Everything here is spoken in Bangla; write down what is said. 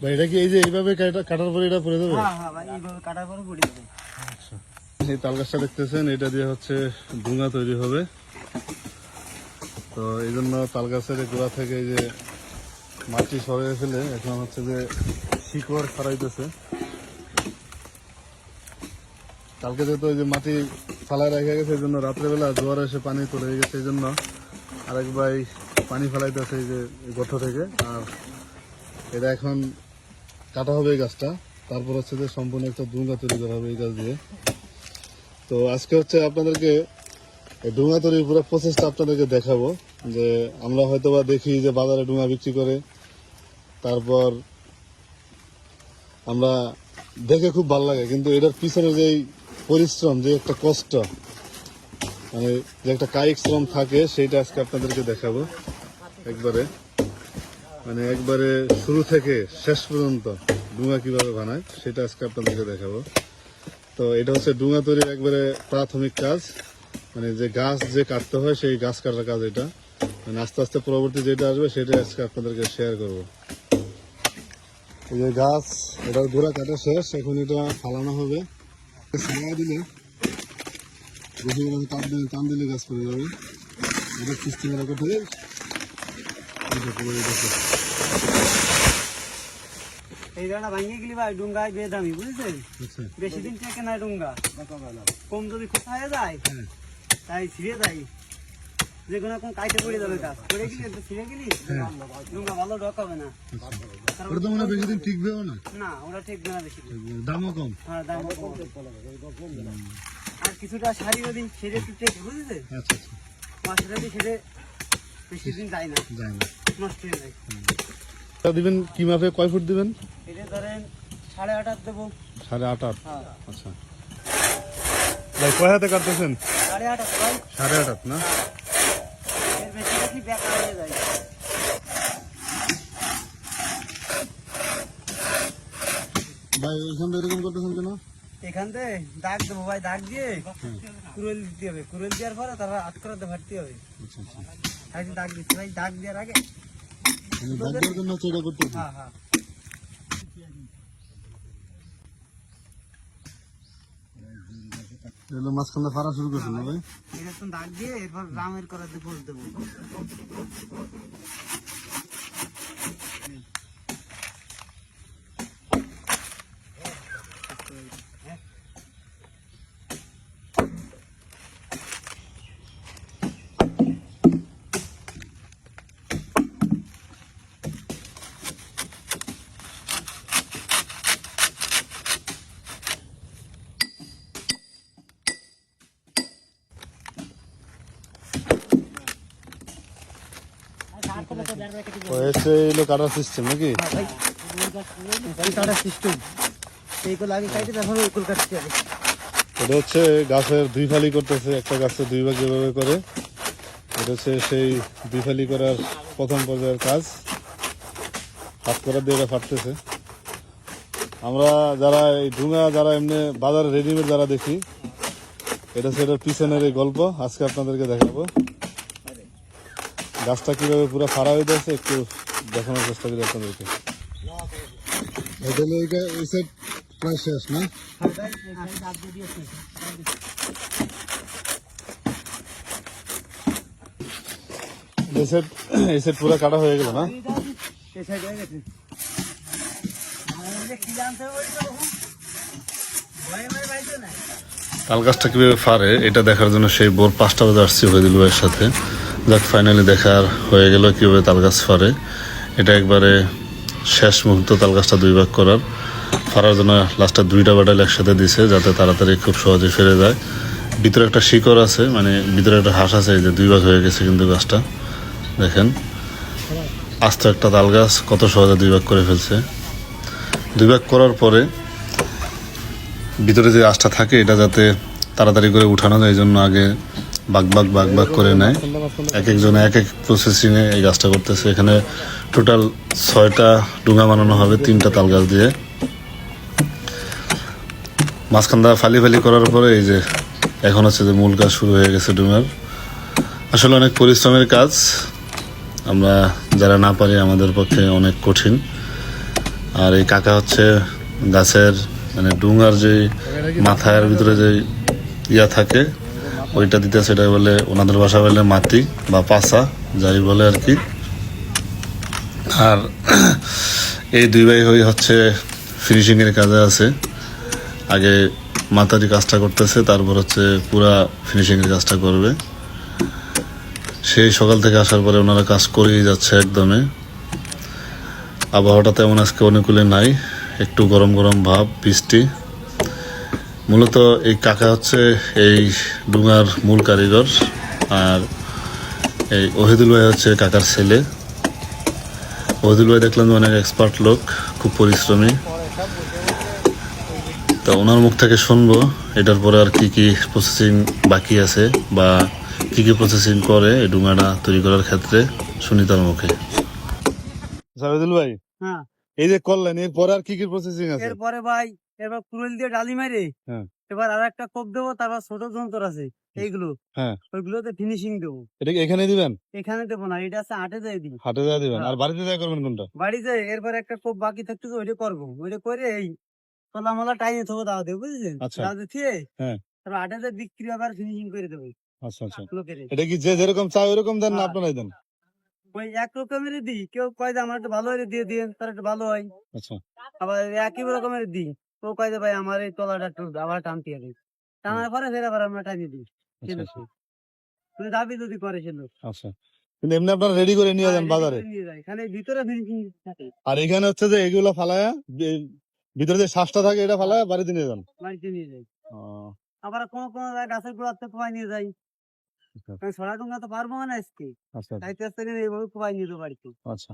ভাই এটা কি এই যে এইভাবে কাটার পরে এটা পড়ে যাবে? হ্যাঁ হ্যাঁ ভাই এইভাবে কাটার পরে পড়ে যাবে। এই তাল গাছটা দেখতেছেন এটা দিয়ে হচ্ছে তৈরি হবে। তো এই জন্য তাল গাছের গোড়া থেকে যে মাটি সরিয়ে ফেলে এখন হচ্ছে যে শিকড় ছড়াইতেছে কালকে যেহেতু ওই যে মাটি ফালায় রেখে গেছে, এই জন্য রাত্রেবেলা জোয়ার এসে পানি চলে গেছে এই জন্য আরেক ভাই পানি ফেলাইতেছে এই যে গর্ত থেকে। আর এটা এখন কাটা হবে এই গাছটা। তারপর হচ্ছে যে সম্পূর্ণ একটা ডুঙ্গা তৈরি করা হবে এই গাছ দিয়ে। তো আজকে হচ্ছে আপনাদেরকে এই ডুঙা তৈরির পুরো প্রসেসটা আপনাদেরকে দেখাবো যে আমরা হয়তো বা দেখি যে বাজারে ডুঙা বিক্রি করে। তারপর আমরা দেখে খুব ভালো লাগে, কিন্তু এটার পিছনে যে পরিশ্রম, যে একটা কষ্ট মানে যে একটা কায়িক শ্রম থাকে, সেইটা আজকে আপনাদেরকে দেখাবো একবারে। মানে একবারে শুরু থেকে শেষ পর্যন্ত ডুঙা কীভাবে বানায়, সেটা আজকে আপনাদেরকে দেখাবো। তো এটা হচ্ছে ডুঙা তৈরির একবারে প্রাথমিক কাজ। মানে যে গাছ যে কাটতে হয়, সেই গাছ কাটার কাজ এটা। মানে আস্তে আস্তে পরবর্তী যেটা আসবে, সেটা আজকে আপনাদেরকে শেয়ার করব। এই যে গাছ, এটা গোড়া কাটা শেষ, এখন এটা ফালানো হবে। ছায়া দিলে বেশি করে টান দিলে টান দিলে গাছ পড়ে যাবে। এটা কিস্তি মেলা করতে হবে এই দেখো। ভাঙিয়ে গেলি ভাই ডুঙ্গায় বেদামি বুঝছেন আচ্ছা। বেশি দিন থেকে না ডুঙ্গা। কম যদি কোথায় যায় হ্যাঁ। তাই ছিঁড়ে যায় যে কোনো কোন কাইতে পড়ে যাবে গাছ। পড়ে গেলি একটু ছিঁড়ে গেলি ডুঙ্গা ভালো ডকাবে না। ওটা তো মনে বেশি দিন টিকবেও না। না না বেশি দামও কম। হ্যাঁ দাম কম। আর কিছুটা শাড়ি যদি সেরে একটু টেক বুঝেছে? আচ্ছা আচ্ছা। যদি বেশি দিন যায় না। যায় না। নষ্ট হয়ে যায়। তা দিবেন কি মাপে? কয় ফুট দিবেন? এটা ধরেন সাড়ে আট হাত দেবো। সাড়ে আট আট হ্যাঁ। আচ্ছা। ভাই কয় হাতে কাটতেছেন? সাড়ে আট সাড়ে আট হাত না? বেকার হয়ে যায় ভাই ওইখান থেকে এরকম করতেছেন কেন? এখান থেকে দাগ দেবো ভাই দাগ দিয়ে কুরল দিতে হবে। কুরল দেওয়ার পরে তারপর হাত করাতে ভাটতে হবে। আচ্ছা আচ্ছা। দাগ দিচ্ছি। ভাই দাগ দেওয়ার আগে মানে দাগ দেওয়ার জন্য হ্যাঁ হ্যাঁ। এগুলো মাঝখানে ফাড়া শুরু করছেন না ভাই? এটা দাগ দিয়ে এরপর রামের করাতে ফুল দেবো। এসে এলো কাটার সিস্টেম নাকি? এটা হচ্ছে গাছের দুই ফালি করতেছে, একটা গাছে দুই ভাগ যেভাবে করে। এটা হচ্ছে সেই দুই ফালি করার প্রথম পর্যায়ের কাজ। হাত করা দিয়ে এটা ফাটতেছে। আমরা যারা এই ডুঙা যারা এমনি বাজারে রেডিমেড যারা দেখি, এটা হচ্ছে এটার পিছনের এই গল্প। আজকে আপনাদেরকে দেখাবো। গাছটা কীভাবে পুরো ফাড়া হয়ে যাচ্ছে একটু দেখানোর চেষ্টা করি আপনাদেরকে। প্রায় শেষ না? পুরো কাটা হয়ে গেল না? তাল গাছটা কীভাবে ফারে এটা দেখার জন্য সেই ভোর পাঁচটা বাজে আসছি হয়ে ভাইয়ের সাথে। যাক ফাইনালি দেখার হয়ে গেল কীভাবে তাল গাছ ফারে এটা একবারে শেষ মুহূর্ত তাল গাছটা দুই ভাগ করার। ফারার জন্য লাস্টে দুইটা বাটাল একসাথে দিছে যাতে তাড়াতাড়ি খুব সহজে ফিরে যায়। ভিতরে একটা শিকড় আছে মানে ভিতরে একটা হাঁস আছে যে দুই ভাগ হয়ে গেছে কিন্তু গাছটা। দেখেন, আস্ত একটা তাল গাছ কত সহজে দুই ভাগ করে ফেলছে। দুই ভাগ করার পরে ভিতরে যে আঁশটা থাকে, এটা যাতে তাড়াতাড়ি করে উঠানো যায়, এই জন্য আগে বাগ বাগ বাগ বাগ করে নেয়। এক একজন এক এক প্রসেসিংয়ে এই গাছটা করতেছে। এখানে টোটাল ছয়টা ডুঙা বানানো হবে, তিনটা তাল গাছ দিয়ে। মাঝখান দা ফালি ফালি করার পরে এই যে এখন হচ্ছে যে মূল কাজ শুরু হয়ে গেছে ডুঙার আসলে অনেক পরিশ্রমের কাজ। আমরা যারা না পারি আমাদের পক্ষে অনেক কঠিন। আর এই কাকা হচ্ছে গাছের মানে ডুঙার যে মাথার ভিতরে যে ইয়া থাকে ওইটা দিতে সেটা বলে ওনাদের ভাষা বলে মাটি বা পাসা যাই বলে আর কি। আর এই দুই ভাই হই হচ্ছে ফিনিশিংয়ের কাজে আছে। আগে মাতারি কাজটা করতেছে, তারপর হচ্ছে পুরা ফিনিশিংয়ের কাজটা করবে। সেই সকাল থেকে আসার পরে ওনারা কাজ করেই যাচ্ছে একদমে। আবহাওয়াটা তেমন আজকে অনুকূলে নাই, একটু গরম গরম ভাব, বৃষ্টি। মূলত এই কাকা হচ্ছে এই ডুঙার মূল কারিগর আর এই ওহিদুল ভাই হচ্ছে কাকার ছেলে। ওহিদুল ভাই দেখলাম যে অনেক এক্সপার্ট লোক খুব পরিশ্রমী। তা ওনার মুখ থেকে শুনব এটার পরে আর কি কি প্রসেসিং বাকি আছে বা কি কি প্রসেসিং করে এই ডুঙাটা তৈরি করার ক্ষেত্রে শুনি তার মুখে। সাবেদুল ভাই হ্যাঁ। এই যে করলেন এরপরে আর কি কি প্রসেসিং আছে? এরপরে ভাই এবার কুড়েল দিয়ে ডালি মারে হ্যাঁ। এবার আর একটা কোপ দেবো তারপর ছোট যন্ত্র আছে এইগুলো। হ্যাঁ। ওইগুলোতে ফিনিশিং দেবো। এটা এখানে দিবেন? এখানে দেবো না এটা আছে আটে দিয়ে দিই। হাটে দেওয়া দিবেন। হ্যাঁ। আর বাড়িতে দেওয়া করবেন কোনটা? বাড়িতে এরপর একটা কোপ বাকি থাকতে ওইটা করব। ওইটা করে এই কলা মলা টাইমে থবো দাও দেবো বুঝলেন আচ্ছা। দাও দিয়ে হ্যাঁ। তারপর আটাতে বিক্রি আবার ফিনিশিং করে দেবো আচ্ছা আচ্ছা। এটা কি যে যেরকম চাই ওরকম দেন না হ্যাঁ। আপনারাই দেন? ওই এক রকমের দিই। কেউ কয় যে আমার একটু ভালো হলে দিয়ে দিয়ে তার একটু ভালো হয়। আচ্ছা। আবার একই রকমের দিই। কেউ কয় ভাই আমার এই তলাটা একটু আবার টানতে হবে টানার পরে ফের আবার আমরা টানিয়ে দিই আচ্ছা আচ্ছা, তুমি দাবি যদি করে আচ্ছা। কিন্তু এমনি আপনারা রেডি করে নিয়ে যান হ্যাঁ, বাজারে? নিয়ে যায়। এখানে ভিতরে ফিনিশিং থাকে। আর এখানে হচ্ছে যে এগুলো ফালায়া ভিতরে যে শ্বাসটা থাকে এটা ফালায়া বাড়িতে নিয়ে যান? বাড়িতে নিয়ে যায় আবার কোন কোন জায়গায় গাছের গোড়াতে কোপাই নিয়ে যাই। আচ্ছা। ছড়া ডুঙ্গা তো পারব না আজকে। আচ্ছা তাইতে আজকে এইভাবে কোপাই নিয়ে যাব বাড়িতে। আচ্ছা।